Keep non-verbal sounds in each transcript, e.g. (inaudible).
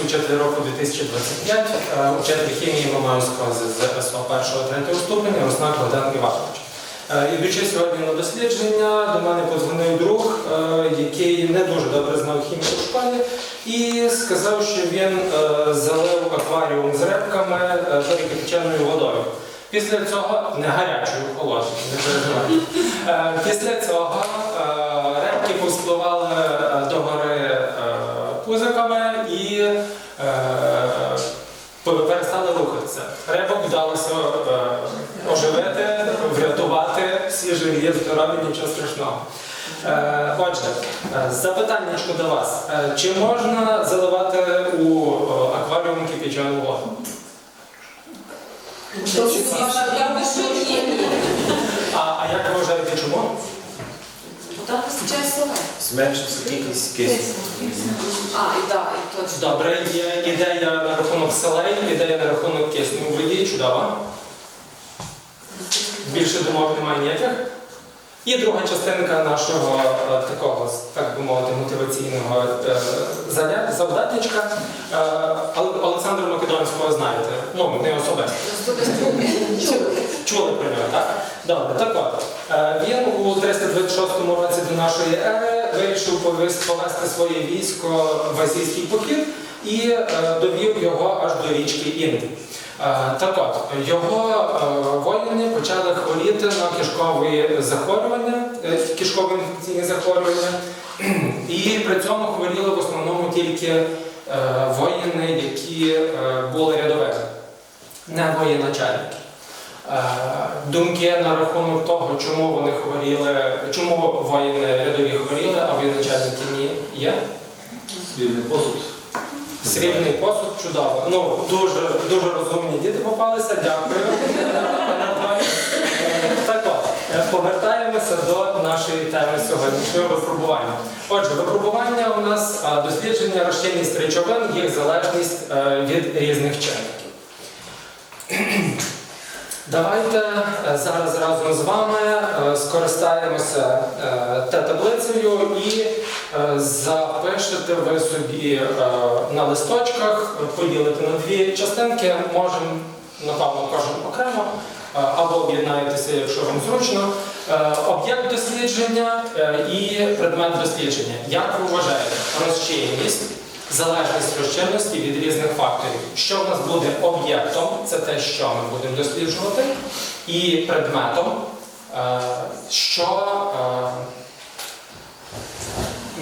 Е, «Вчитель року 2025, е, учитель хімії Мамайського з СО 1-3 ступеня Руснак Богдан Іванович. Е, Ідучи сьогодні на дослідження, до мене подзвонив друг, е, який не дуже добре знав хімію у школі, і сказав, що він е, залив акваріум з рибками е, перекипченою водою. Після цього не гарячою, холодною, не переживайте. Е, Після цього е, рибки повспливали перестали рухатися. Рибок вдалося е, оживити, врятувати, всі живі, здорові, нічого страшного. Е, Отже, е, запитання до вас. Е, Чи можна заливати у е, акваріум кипячену воду? А, а як ви вважаєте, чому? Там вистачає слова. Зменшився кількість кисню. А, і так, і точно. Добре, є ідея на рахунок селей, ідея на рахунок кисню у воді, чудово. Більше думок немає ніяких. І друга частинка нашого е, такого, так би мовити, мотиваційного е, завдатничка. Е, Олександра Македонського знаєте, ну не особисто. Чули. Про нього, так? Добре, так от. Він у 326 році до нашої ери вирішив повести своє військо в азійський похід і е, довів його аж до річки Інди. Е, Так от, його е, воїни почали хворіти на кишкові захворювання, кишкові інфекційні захворювання, і при цьому хворіли в основному тільки воїни, які були рядовими, не воєначальники. Е, Думки на рахунок того, чому вони хворіли, чому воїни рядові хворіли, а воєначальники ні, є. Спільний посуд. Срібний посуд, чудово. Ну, дуже, дуже розумні діти попалися, дякую. Е, Так от, е, повертаємося до нашої теми сьогоднішнього випробування. Отже, випробування у нас дослідження розчинність речовин, їх залежність е, від різних чинників. Давайте е, зараз разом з вами е, скористаємося е, та таблицею і запишете ви собі на листочках, поділите на дві частинки, можемо, напевно, кожен окремо, або об'єднаєтеся, якщо вам зручно. Об'єкт дослідження і предмет дослідження. Як ви вважаєте, розчинність? Залежність розчинності від різних факторів. Що в нас буде об'єктом, це те, що ми будемо досліджувати, і предметом, е, що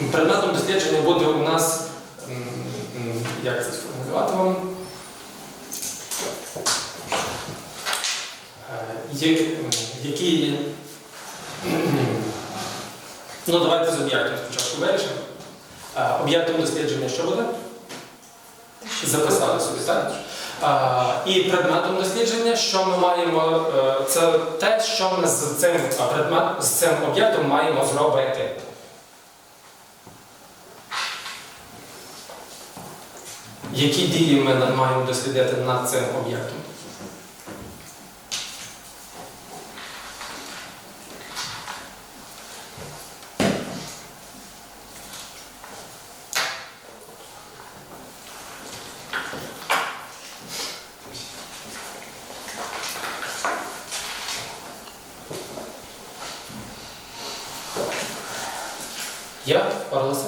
е, предметом дослідження буде у нас, як це сформулювати вам? Е, Які. (clears throat) Ну, давайте з об'єктом спочатку вирішимо. Об'єктом дослідження що буде? Записали собі, так? І предметом дослідження, що ми маємо, е, це те, що ми з цим е, предмет, з цим об'єктом маємо зробити. Які дії ми маємо дослідити над цим об'єктом? Є? Орлеса?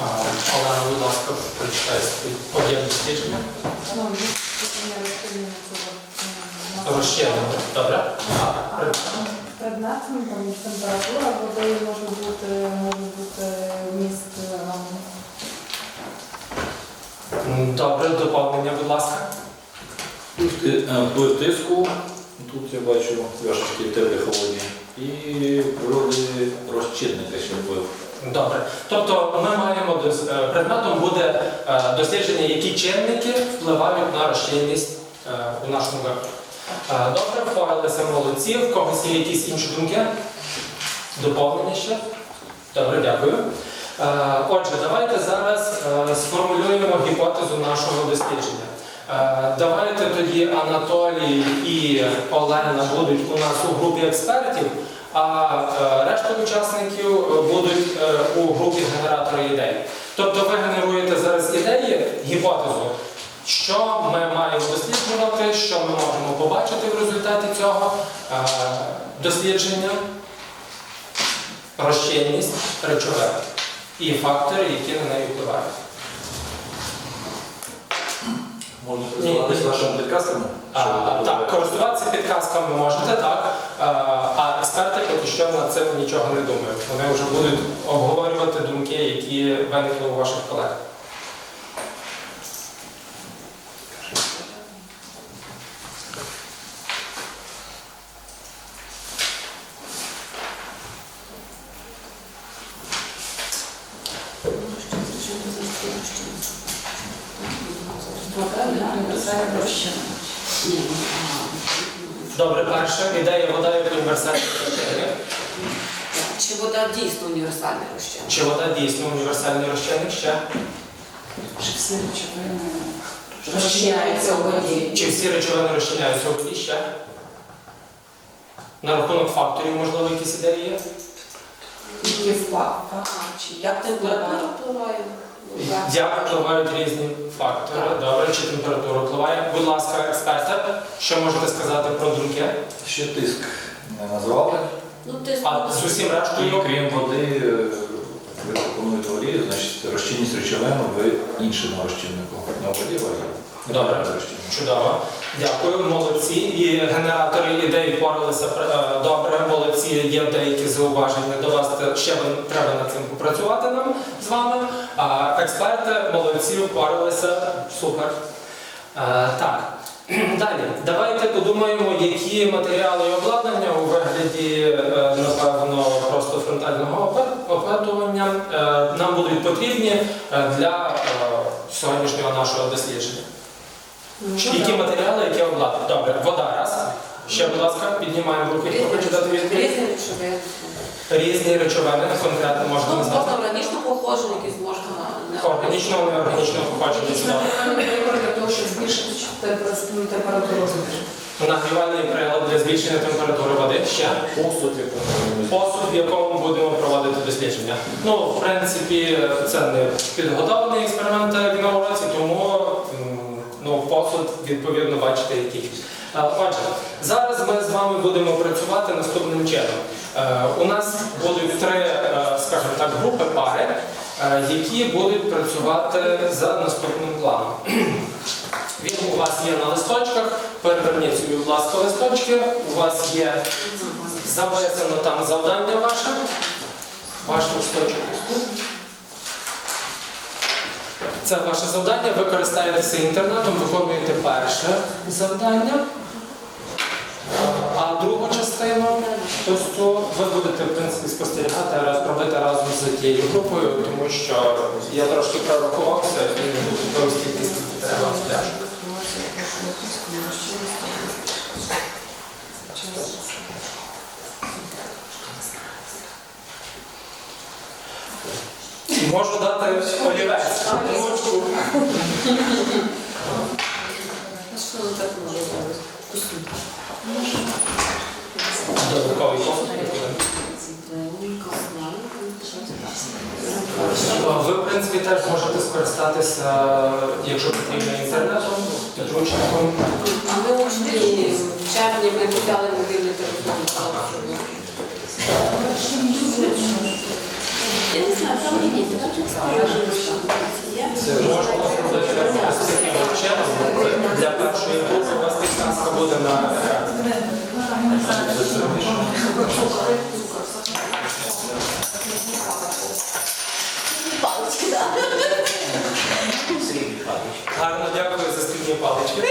А, Олена, будь ласка, прочитай свій об'єкт дослідження. Розчинення. Добре? Предметом там температура води може бути, може бути міст Добре, доповнення, будь ласка. Вплив тиску. Тут я бачу трошечки теплі холодні. І природи розчинника ще вплив. Добре. Тобто ми маємо е, предметом буде е, дослідження, які чинники впливають на розчинність е, у нашому випадку. Добре, впоралися молодці. В когось є якісь інші думки? Доповнення ще? Добре, дякую. Отже, давайте зараз сформулюємо гіпотезу нашого дослідження. Давайте тоді Анатолій і Олена будуть у нас у групі експертів, а е, решта учасників е, будуть е, у групі генератора ідей. Тобто ви генеруєте зараз ідеї, гіпотезу, що ми маємо досліджувати, що ми можемо побачити в результаті цього дослідження, розчинність речовин і фактори, які на неї впливають. Можна користуватися вашими підказками? А, так, користуватися підказками можете, так. А, а експерти поки що над цим нічого не думають. Вони вже будуть обговорювати думки, які виникли у ваших колег. Добре, перше, ідея вода як універсальний розчинник. Чи вода дійсно універсальний розчин? Чи вода дійсно універсальний розчинник ще? Чи всі речовини розчиняються у воді? Чи всі речовини розчиняються у воді ще? На рахунок факторів, можливо, якісь ідеї є? Які? А, чи як температура впливає? Як впливають різні фактори? Добре, чи температура впливає? Будь ласка, експерта, що можете сказати про думки? Ще тиск не назвали. Ну, тиск. А з усім рештою крім води, е, пропонуєте олію, значить розчинність речовин в іншому розчиннику. Не а Добре. чудово. Дякую, молодці. І генератори ідей впоралися е, добре. Молодці, є деякі зауваження до вас. Ще треба над цим попрацювати нам з вами. А експерти молодці впоралися. Супер. Е, Так. (clears throat) Далі, давайте подумаємо, які матеріали і обладнання у вигляді, е, напевно, просто фронтального опе- опитування е, нам будуть потрібні е, для е, сьогоднішнього нашого дослідження. Які матеріали, яке обладнання? Добре, вода раз. Ще, будь ласка, піднімаємо руки, дати. Різні речовини. Різні речовини, конкретно можна Ну, назвати. можна органічно походжені, якісь можна не Органічного, неорганічного походження. Для того, щоб збільшити температуру температуру. Нагрівальний прилад для збільшення температури води. Ще. Посуд, якому Посуд, в якому будемо проводити дослідження. Ну, в принципі, це не підготовлений експеримент як на уроці, тому м, ну, посуд, відповідно, бачите, який. Е, Отже, зараз ми з вами будемо працювати наступним чином. Е, У нас будуть три, е, скажімо так, групи пари, е, які будуть працювати за наступним планом. Він у вас є на листочках. Переверніть собі, будь ласка, листочки. У вас є записано там завдання ваше. Ваш листочок. Це ваше завдання. Ви користаєтеся інтернетом, виконуєте перше завдання. А другу частину цю ви будете в принципі спостерігати робити разом з тією групою, тому що я трошки прорахувався і того стільки треба пляшок. Можу дати олівець. Що? Додатковий. Ви, в принципі, теж можете скористатися, якщо потрібно, інтернетом, підручником. А ми в червні ми взяли мобільний телефон. Я не знаю, там є, там Це Можна зробити ось таким чином. Для першої групи у вас підказка буде на екрані. Гарно дякую за спільні палички.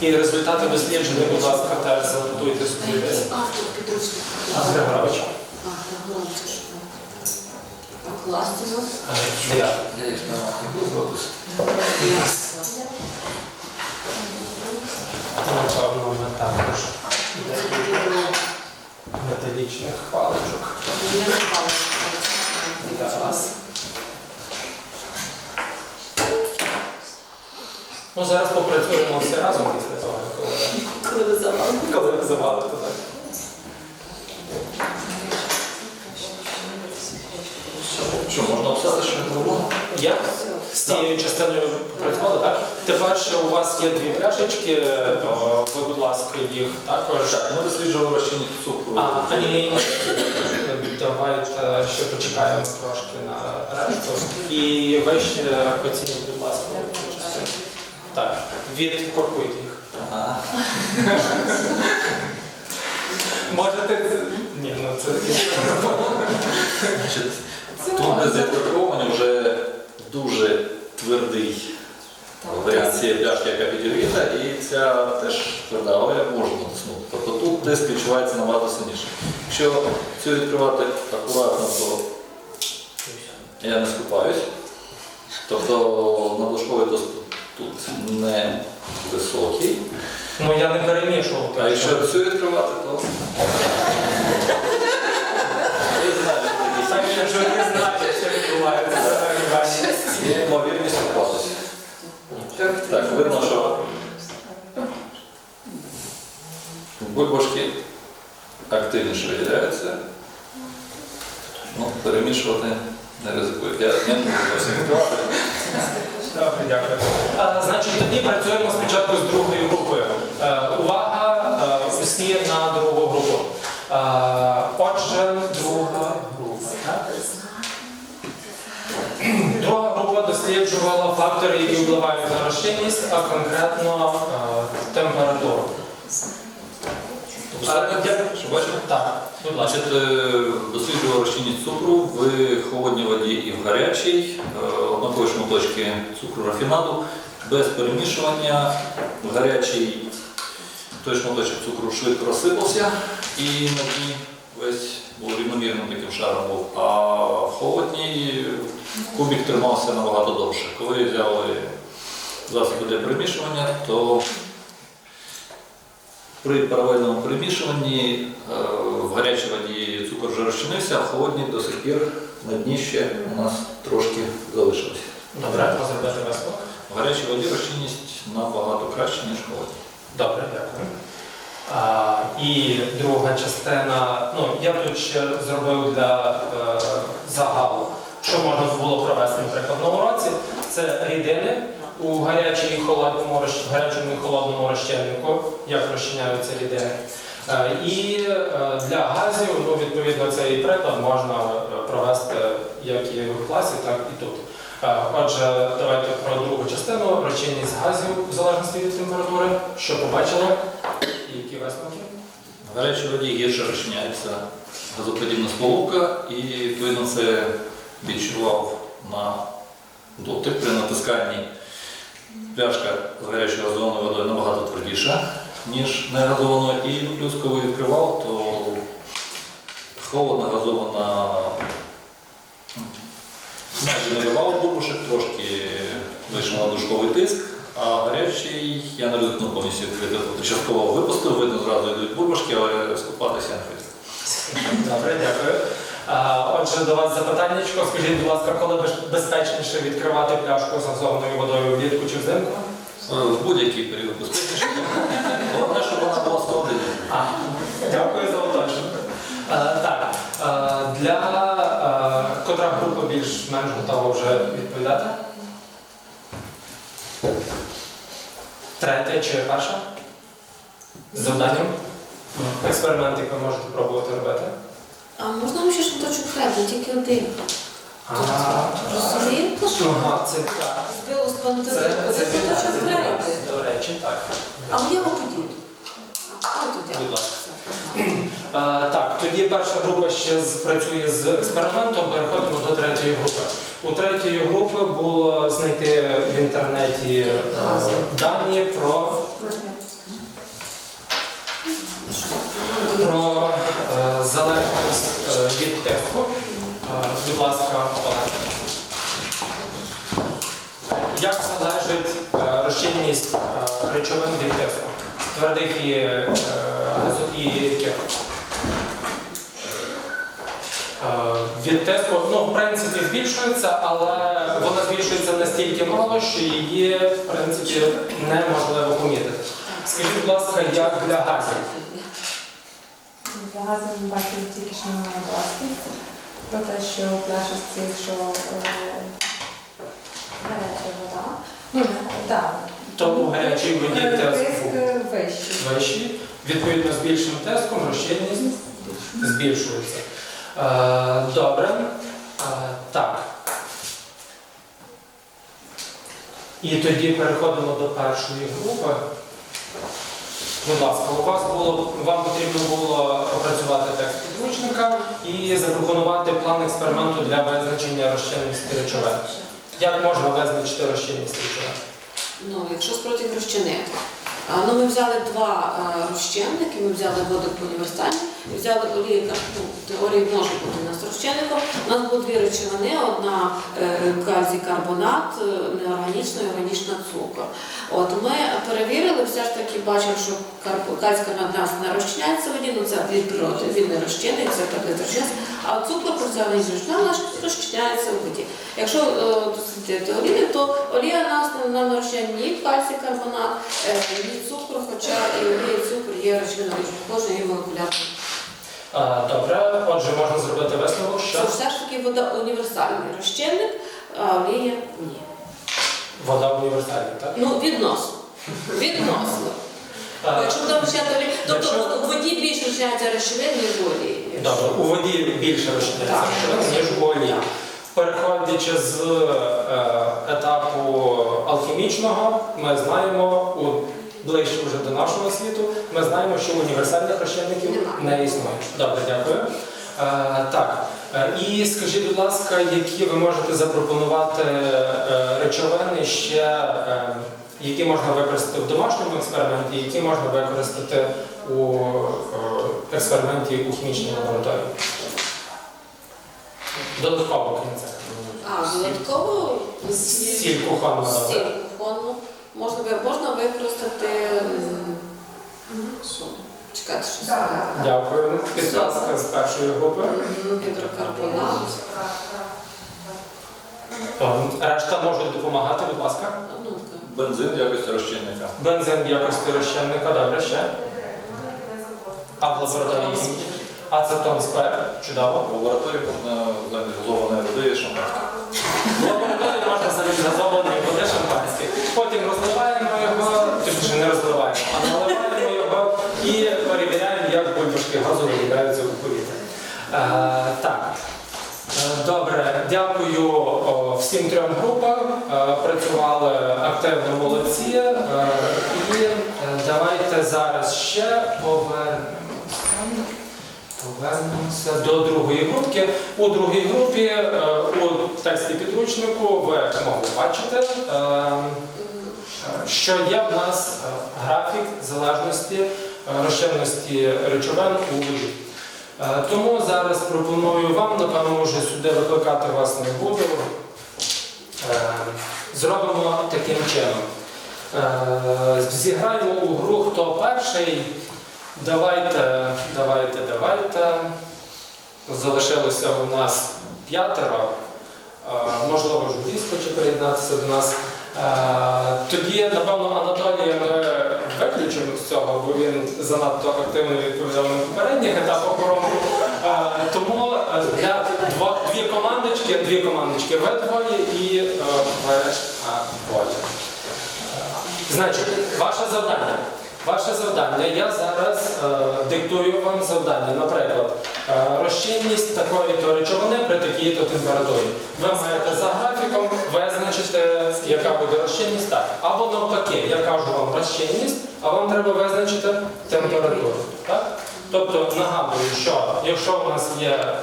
І результати дослідження, будь ласка, теж занотуйте собі десь. А, тут підручник. А, Григорович. А, громче. А класти нас? Е, я. Напевно, ми також. металічних паличок. Я не що це. Зараз. Ну, зараз попрацюємо всі разом після того, коли, ви завали. коли ви завалите. Так. Що, можна описати, що було? Я з цією частиною працювали, так? Тепер ще у вас є дві пляшечки, о, ви, будь ласка, їх також. Так, ми досліджували розчинні цукру. А, а ні, ні, ні. Давайте ще почекаємо трошки на решту. І ви ще оцініть, будь ласка. цю частину. Так, відкоркуйте їх. Ага. Можете. Ні, ну це. Значить, Тут без відкорковування вже дуже твердий варіант цієї пляшки, яка підігріта, і ця теж тверда, але можна натиснути. Тобто тут тиск відчувається набагато сильніше. Якщо цю відкривати акуратно, то я не скупаюсь. Тобто надлишковий тиск тут не високий. Ну я не перемішував. А якщо що- цю відкривати, то. Якщо не знаєте, що відбувається. Є ймовірність впасти. Так, видно, що бульбашки активніше виділяються. Ну, перемішувати не ризикую. Я не буду зовсім відкривати. Добре, дякую. А, значить, тоді працюємо спочатку з другою групою. Е, увага, е, усі на другу групу. Е, отже, друга група. так? Друга група досліджувала фактори, які впливають на розчинність, а конкретно температуру. Так. Значить, е, досліджував розчинність цукру в холодній воді і в гарячій, е, однакові шматочки цукру рафінаду, без перемішування. В гарячій той шматочок цукру швидко розсипався і на дні весь був рівномірним таким шаром був. А в холодній кубик тримався набагато довше. Коли взяли засоби для перемішування, то при паралельному перемішуванні е, в гарячій воді цукор вже розчинився, а в холодній до сих пір на дні ще у нас трошки залишилося. Добре, розробити весело. В гарячій воді розчинність набагато краще, ніж в холодній. Добре, дякую. А, і друга частина, ну я тут ще зробив для е, загалу, що можна було провести, наприклад, на уроці. Це рідини у гарячій і холодному гарячому і холодному розчиннику, як розчиняються рідини. Е, і е, для газів, ну, відповідно, цей приклад можна е, провести як і в класі, так і тут. Отже, давайте про другу частину розчинність газів в залежності від температури. Що побачили? І які висновки? В гарячій воді гірше розчиняється газоподібна сполука і відповідно це відчував на дотик при натисканні. Пляшка з гарячою газованою водою набагато твердіша, ніж не газована. І плюс, коли відкривав, то холодна газована майже не бульбашок, трошки вийшов на дужковий тиск, а гарячий я не ризикнув повністю відкрити. Тобто частково випустив, видно зразу йдуть бульбашки, але скупатися не хотів. Добре, дякую. Отже, до вас запитання. Скажіть, будь ласка, коли безпечніше відкривати пляшку з газованою водою влітку чи взимку? Е, В будь-який період безпечніше. (laughs) Головне, щоб вона була холодильна. А, дякую за уточнення. Е, Так, е, для котра група більш-менш готова вже відповідати? Третя чи перша? З завданням? Експеримент, який ви можете пробувати робити. А можна вам ще шматочок хліба, тільки один. Розумієте? Ага, це так. Збило Це, один це шматочок хліба. До речі, так. А я його подіду. Будь ласка. Е, Так, тоді перша група ще з- працює з експериментом, переходимо до третьої групи. У третьої групи було знайти в інтернеті е, дані про, про е, залежність е, від тиску. Будь ласка. Як залежить е, розчинність е, речовин від тиску? Твердих і, е, рідких? від тиску, ну, в принципі, збільшується, але вона збільшується настільки мало, що її, в принципі, неможливо помітити. Скажіть, будь ласка, як для газів? Для газу ми бачили тільки що немає власті. Про те, що пляші з цих, що е, гаряча вода. Ну, так. То гарячій воді Е, тиск е, вищий. вищий, відповідно, з більшим тиском розчинність збільшується. Е, Добре. Е, Так. І тоді переходимо до першої групи. Будь ласка, у вас було, вам потрібно було опрацювати текст підручника і запропонувати план експерименту для визначення розчинності речовин. Як можна визначити розчинність речовин? Ну, якщо спротив розчинити. Ну, ми взяли два розчинники, ми взяли водик універсальний, взяли олію, яка ну, теорії може бути у нас розчинником. У нас було дві речовини, одна е, кальцій-карбонат, е, неорганічна і органічна цукор. От ми перевірили, все ж таки бачимо, що карбо- кальцій-карбонат нас не розчиняється воді, ну це від природи, він не розчинний, це таблет розчиняється, а цукор вона розчиняється в воді. Якщо е, дослідити олію, то олія нас не розчиняє ні кальцій-карбонат, ні цукор, хоча і олія, і цукор є речовиною, кожен є молекулярним. Добре, отже, можна зробити висновок, що Це все ж таки вода універсальний розчинник, а олія ні. вода універсальна, так? Ну, відносно. Відносно. Бо якщо будемо вчати олію, тобто у воді більше вчається речовин, ніж в олії. Добре, у воді більше розчиняється Так. речовин, ніж у олії. Переходячи з е, етапу алхімічного, ми знаємо, у, ближче вже до нашого світу, ми знаємо, що універсальних розчинників не існує. Добре, дякую. Е, так, е, і скажіть, будь ласка, які ви можете запропонувати е, речовини ще, е, які можна використати в домашньому експерименті, які можна використати у експерименті у хімічній лабораторії? Додатково цього. А додатково Сіль кухонна. Сіль кухонну можна, можна використати що? Чекайте, що це? Дякую. Підказка з першої групи. Гідрокарбонат. Решта можуть допомагати, будь ласка. Бензин в якості розчинника. Бензин в якості розчинника, добре ще. А в лабораторії хімічній? Ацетон спер, чудово. В лабораторії можна замість газованої води шампанське. В лабораторії можна замість газованої води шампанське. Потім розливаємо його, точніше не розливаємо, а наливаємо його і перевіряємо, як газу виявляються у повітря. Е, так. Е, Добре, дякую всім трьом групам. Е, Працювали активно молодці. І давайте зараз ще повернемося. До другої групки. У другій групі у тексті підручнику ви могли бачити, що є в нас графік залежності розчинності речовин у воді. Е, Тому зараз пропоную вам, напевно, вже сюди викликати вас не буду. Е, Зробимо таким чином. Е, Зіграємо у гру хто перший. Давайте, давайте, давайте. Залишилося у нас п'ятеро. Е, Можливо, журналіст хоче приєднатися до нас. Е, Тоді, напевно, Анатолія ми виключимо з цього, бо він занадто активно відповідав на попередніх етапах уроку. Е, Тому е, для дво- дві командочки, дві командочки ви двоє і е, е, двоє. Значить, ваше завдання. Ваше завдання. Я зараз е, диктую вам завдання. Наприклад, е, розчинність такої-то речовини при такій-то температурі. Ви маєте за графіком визначити, яка буде розчинність так. Або навпаки, я кажу вам розчинність, а вам треба визначити температуру. Так? Тобто нагадую, що якщо у нас є е,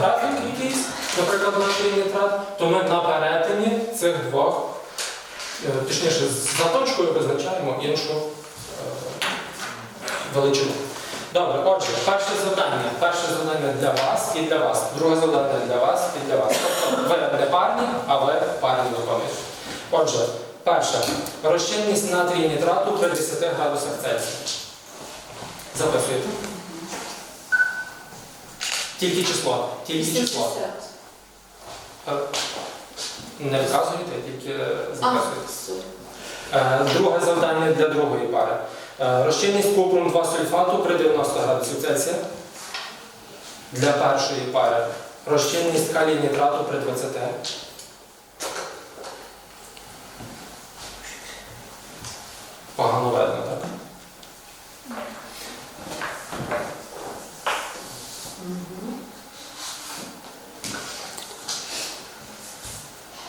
графік якийсь, наприклад, натрій нітрат, то ми на перетині цих двох, е, точніше, за точкою визначаємо іншу величину. Добре, отже, перше завдання. Перше завдання для вас і для вас. Друге завдання для вас і для вас. Тобто ви не парні, а ви парні виконуєте. Отже, перше. Розчинність натрію нітрату при 10 градусах Цельсія. Записуєте. Тільки число. Тільки число. Е, Не вказуєте, тільки записуєте. Е, Друге завдання для другої пари. Е, Розчинність купрум 2 сульфату при 90 градусів Цельсія. Для першої пари. Розчинність калій нітрату при 20. Погано видно, так?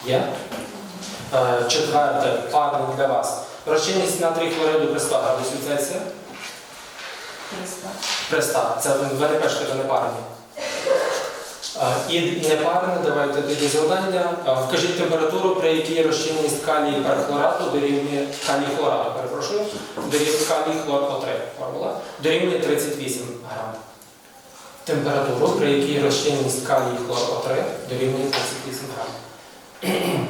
Є? Е, Четверте, парник для вас. Розчинність натрій хлориду при 100 градусів Цельсія. 300. При 100. Це ви ви не пишете, то не парні. Е, І непарне, давайте тоді завдання. Вкажіть температуру, при якій розчинність калію перхлорату дорівнює калій хлорату, перепрошую, дорівнює калій хлор О3 формула, дорівнює 38 грам. Температуру, при якій розчинність калій хлор О3 дорівнює 38 грам. (clears throat)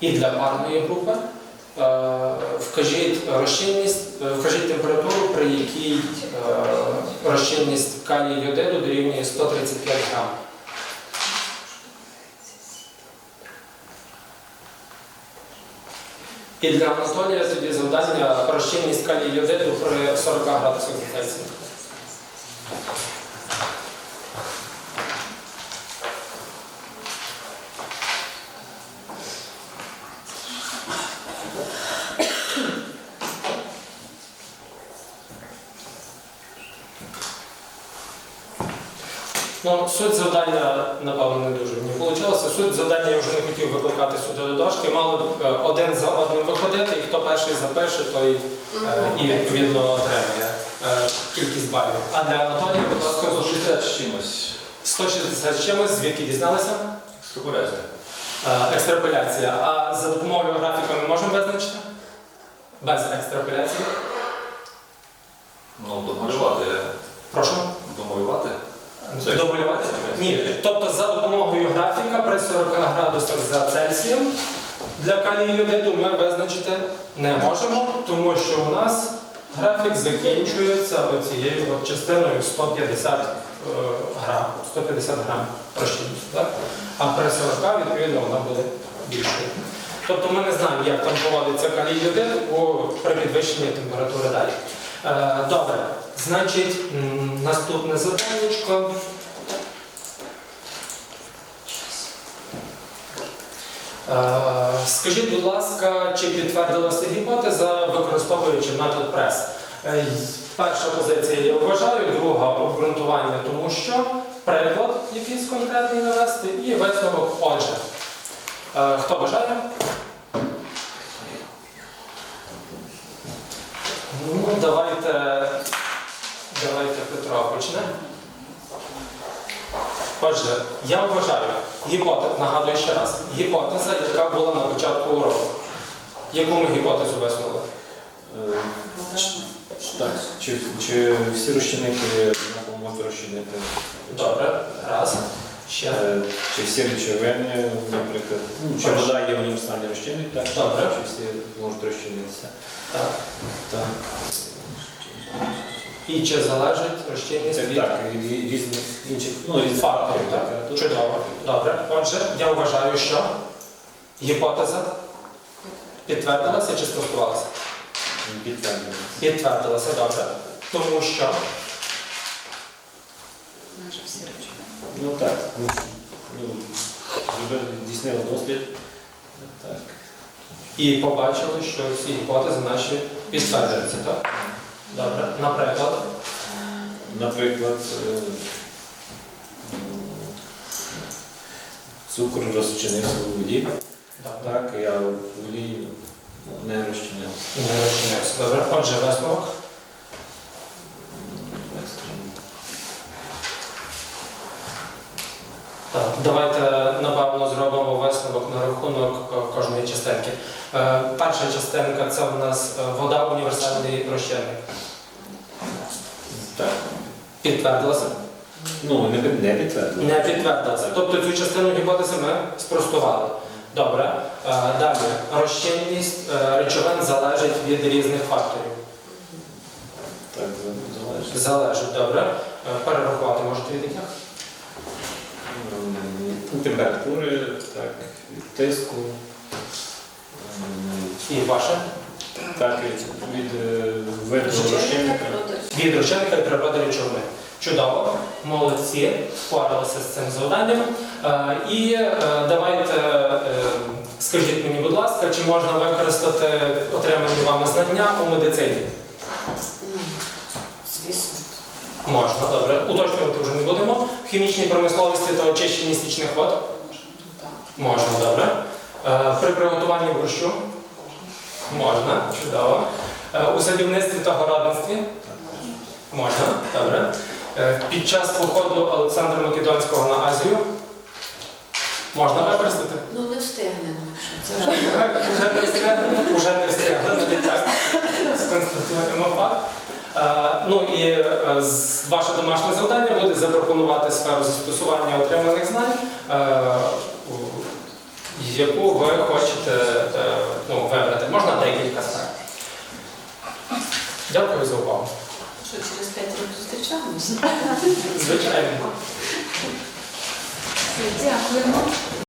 І для парної групи вкажіть розчинність, е, вкажіть температуру, при якій е, розчинність калію йодиду дорівнює 135 грам. І для Анатолія тоді завдання розчинність калію йодиду при 40 градусах Цельсія. Ну, суть завдання, напевно, не дуже мені вийшло. Суть завдання я вже не хотів сюди до дошки. Мали б е, один за одним виходити, і хто перший запише, той е, і відповідно отримує е, кількість балів. А для Анатолія, будь ласка, 160 з чимось. 160 з чимось, звідки дізналися? Екстраполяція. Екстраполяція. А за допомогою графіка ми можемо визначити? Без екстраполяції. Ну, домалювати. Прошу. Домалювати. Це Домалювати? Ні. Тобто за допомогою графіка при 40 градусах за Цельсієм для йодиду ми визначити не можемо, тому що у нас графік закінчується оцією от частиною 150 е, грам, 150 грам. Так? А при 40 відповідно вона буде більшою. Тобто ми не знаємо, як там поводиться калій при підвищенні температури далі. Е, Добре, значить, наступне завданнячко. Скажіть, будь ласка, чи підтвердилася гіпотеза, використовуючи метод прес? Е, Перша позиція я вважаю, друга обґрунтування, тому що приклад якийсь конкретний навести і висновок отже. Е, Хто бажає? Ну, давайте, давайте Петро почне. Отже, я вважаю, гіпотеза, нагадую ще раз, гіпотеза, яка була на початку уроку. Яку ми гіпотезу висунули? Е, Так, чи, чи всі розчинники однаково можуть розчинити? Добре, раз. Ще. Е, Чи всі речовини, наприклад, ну, чи вода є універсальний розчинник, так? Добре. Чи всі можуть розчинитися? Так. Так. І чи залежить розчинність від так, і різних інших, ну, різних факторів? Так? так? Чудово. Добре. Отже, я вважаю, що гіпотеза підтвердилася чи спростувалася? Підтверджено. Підтвердилася, добре. Тому що Майже всі речі. Ну так, ну, ну, здійснили дослід. Так. і побачили, що всі гіпотези наші підтверджуються, так? Добре. Наприклад, Наприклад, е, цукор розчинився у воді, так, я в воді не розчинився. Не розчинився. Добре. Отже, висновок. Так скажімо. Так, давайте напевно зробимо висновок на рахунок кожної частинки. Е, Перша частинка це у нас е, вода універсальний розчинник. Так. Підтвердилася? Ну, не, під- не підтвердили. Не підтвердилася. Тобто цю частину гіпотези ми спростували. Добре. Е, Далі. Розчинність е, речовин залежить від різних факторів. Так, за- залежить. Залежить, добре. Е, Перерахувати можете від яких? Температури, так, від тиску, І ваше? так, від е, виду розчинника. Від розчинника і природи речовини. Чудово, молодці, впоралися з цим завданням. Е, І е, давайте е, скажіть мені, будь ласка, чи можна використати отримані вами знання у медицині? Звісно. Можна, добре. Уточнювати вже не будемо. В хімічній промисловості та очищенні стічних вод? Можна, добре. Е, При приготуванні борщу? Можна, чудово. Е, У садівництві та городництві? Можна, добре. Е, Під час походу Олександра Македонського на Азію? Можна використати? Ну не встигнемо. вже не встигли, так. Сконстатуємо факт. Е, Ну і е, ваше домашнє завдання буде запропонувати сферу застосування отриманих знань, е, яку ви хочете ну, вибрати. Можна декілька сфер. Дякую за увагу. що через 5 років зустрічаємося. Звичайно. Дякуємо.